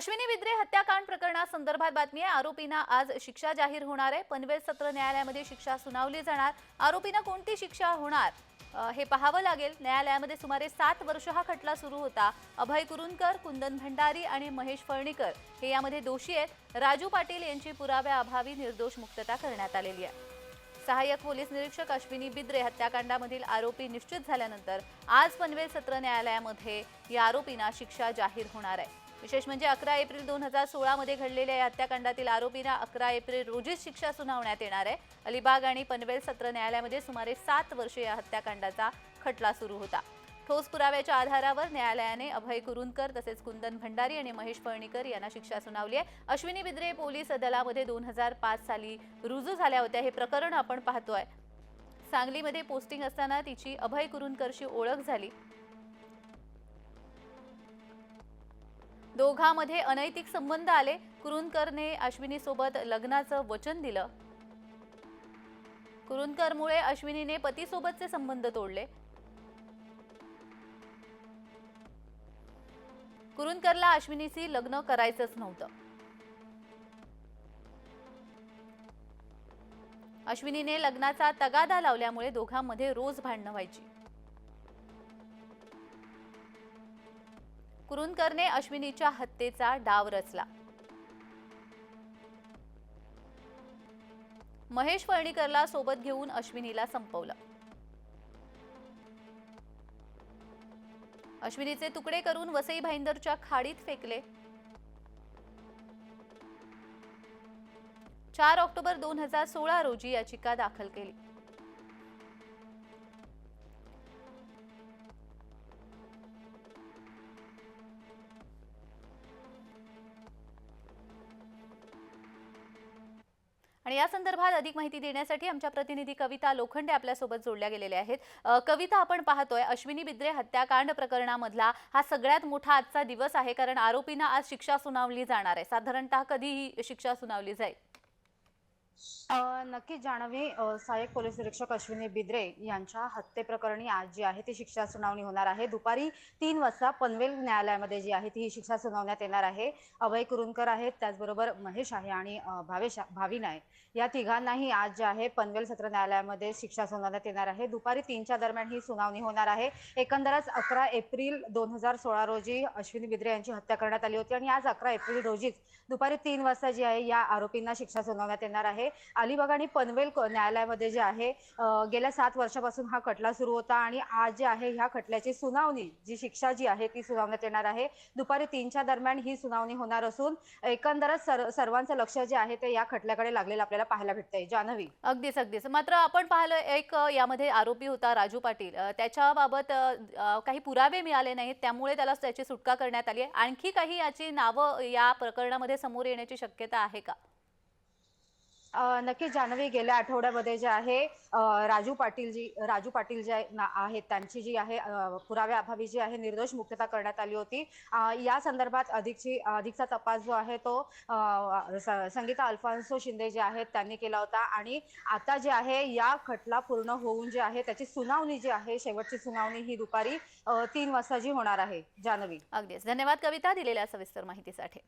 अश्विनी बिद्रे हत्याकांड प्रकरणासंदर्भात बातमी आहे. आरोपींना आज शिक्षा जाहीर होणार आहे. पनवेल सत्र न्यायालयामध्ये शिक्षा सुनावली जाणार. आरोपींना कोणती शिक्षा होणार हे पाहावं लागेल. न्यायालयामध्ये सुमारे सात वर्ष हा खटला सुरू होता. अभय कुरुंदकर कुंदन भंडारी आणि महेश फळणीकर हे यामध्ये दोषी आहेत. राजू पाटील यांची पुराव्याअभावी निर्दोष मुक्तता करण्यात आलेली आहे. सहाय्यक पोलीस निरीक्षक अश्विनी बिद्रे हत्याकांडामधील आरोपी निश्चित झाल्यानंतर आज पनवेल सत्र न्यायालयामध्ये या आरोपींना शिक्षा जाहीर होणार आहे. विशेष म्हणजे अकरा एप्रिल दोन हजार सोळामध्ये घडलेल्या या हत्याकांडातील आरोपींना अकरा एप्रिल रोजीच शिक्षा सुनावण्यात येणार आहे. अलिबाग आणि पनवेल सत्र न्यायालयामध्ये सुमारे सात वर्षे या हत्याकांडाचा खटला सुरू होता. ठोस पुराव्याच्या आधारावर न्यायालयाने अभय कुरुंदकर तसेच कुंदन भंडारी आणि महेश फळणीकर यांना शिक्षा सुनावली आहे. अश्विनी बिद्रे पोलीस दलामध्ये दोन हजार पाच साली रुजू झाल्या होत्या. हे प्रकरण आपण पाहतोय. सांगलीमध्ये पोस्टिंग असताना तिची अभय कुरुंदकरशी ओळख झाली. दोघांमध्ये अनैतिक संबंध आले. कुरुंदकरने अश्विनीसोबत लग्नाचं वचन दिलं. कुरुंदकरमुळे अश्विनीने पतीसोबतचे संबंध तोडले. कुरुंदकरला अश्विनीशी लग्न करायचंच नव्हतं. अश्विनीने लग्नाचा तगादा लावल्यामुळे दोघांमध्ये रोज भांडणं व्हायची. कुरुंदकरने अश्विनीच्या हत्येचा डाव रचला. महेश फळणीकरला सोबत घेऊन अश्विनीला संपवलं. अश्विनीचे तुकडे करून वसई भाईंदरच्या खाडीत फेकले. चार ऑक्टोबर दोन हजार सोळा रोजी याचिका दाखल केली. आणि या संदर्भात अधिक माहिती देण्यासाठी आमच्या प्रतिनिधी कविता लोखंडे आपल्यासोबत जोडल्या गेलेल्या आहेत. कविता आपण पाहतोय अश्विनी बिद्रे हत्याकांड प्रकरणामधला हा सगळ्यात मोठा आजचा दिवस आहे कारण आरोपींना आज शिक्षा सुनावली जाणार आहे. साधारणतः कधी ही शिक्षा सुनावली जाईल? नक्कीच जाणवी सहाय्यक पोलीस निरीक्षक अश्विनी बिद्रे यांच्या हत्येप्रकरणी आज जी आहे ती शिक्षा सुनावणी होणार आहे. दुपारी तीन वाजता पनवेल न्यायालयामध्ये जी आहे ती ही शिक्षा सुनावण्यात येणार आहे. अभय कुरुंदकर आहेत त्याचबरोबर महेश आहे आणि भावेश भावीन आहे. या तिघांनाही आज जे आहे पनवेल सत्र न्यायालयामध्ये शिक्षा सुनावण्यात येणार आहे. दुपारी तीनच्या दरम्यान ही सुनावणी होणार आहे. एकंदरच अकरा एप्रिल दोन हजार सोळा रोजी अश्विनी बिद्रे यांची हत्या करण्यात आली होती आणि आज अकरा एप्रिल रोजीच दुपारी तीन वाजता जी आहे या आरोपींना शिक्षा सुनावण्यात येणार आहे. अलिबाग आणि पनवेल न्यायालयामध्ये जे आहे गेल्या सात वर्षापासून हा खटला सुरू होता आणि आज जे आहे ह्या खटल्याची सुनावणी जी शिक्षा जी आहे ती सुनावण्यात येणार आहे. दुपारी तीनच्या दरम्यान ही सुनावणी होणार असून एकंदरच सर्वांचं लक्ष जे आहे ते या खटल्याकडे लागलेलं आपल्याला पाहायला भेटतंय. जानवी. अगदीच अगदीच. मात्र आपण पाहिलं एक यामध्ये आरोपी होता राजू पाटील. त्याच्याबाबत काही पुरावे मिळाले नाहीत त्यामुळे त्याला त्याची सुटका करण्यात आली आहे. आणखी काही याची नावं या प्रकरणामध्ये समोर येण्याची शक्यता आहे का? नक्कीच जानवी गेल्या आठवड्यामध्ये जे आहे राजू पाटील जी राजू पाटील जे ना- आहेत त्यांची जी आहे पुराव्याअभावी जी आहे निर्दोष मुक्तता करण्यात आली होती. या संदर्भात अधिकची अधिकचा तपास जो आहे तो स- संगीता अल्फान्सो शिंदे जे आहेत त्यांनी केला होता. आणि आता जे आहे या खटला पूर्ण होऊन जे आहे त्याची सुनावणी जी आहे शेवटची सुनावणी ही दुपारी तीन वाजता जी होणार आहे. जानवी अगदीच. धन्यवाद कविता दिलेल्या सविस्तर माहितीसाठी.